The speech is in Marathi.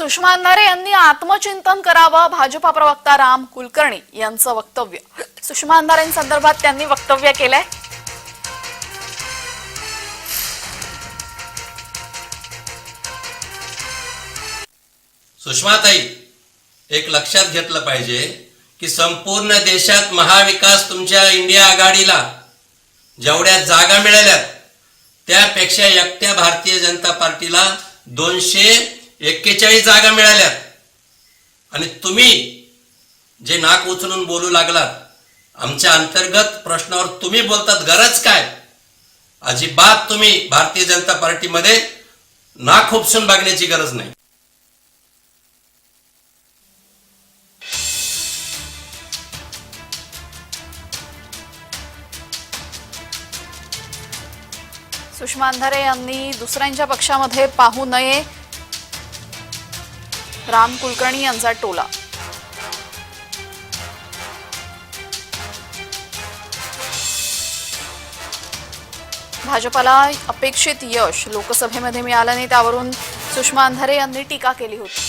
सुषमा अंधारे यांनी आत्मचिंतन करावं. भाजपा प्रवक्ता राम कुलकर्णी यांचं वक्तव्य. सुषमा अंधारेंसंदर्भात त्यांनी वक्तव्य केलंय. सुषमाताई एक लक्षात घेतलं पाहिजे की संपूर्ण देशात महाविकास तुमच्या इंडिया आघाडीला जेवढ्या जागा मिळाल्यात त्यापेक्षा एकट्या भारतीय जनता पार्टीला दोनशे एक्केचाळीस जागा मिळाल्यात आणि तुम्ही जे नाक उचलून बोलू लागलात आमच्या अंतर्गत प्रश्नावर तुम्ही बोलतात गरज काय? अजिबात तुम्ही भारतीय जनता पार्टीमध्ये नाक उपसून बघण्याची गरज नाही. सुषमा अंधारे यांनी दुसऱ्यांच्या पक्षामध्ये पाहू नये. राम कुलकर्णी यांचा टोला. भाजपाला अपेक्षित यश लोकसभेमध्ये मिळालं नाही त्यावरून सुषमा अंधारे यांनी टीका केली होती.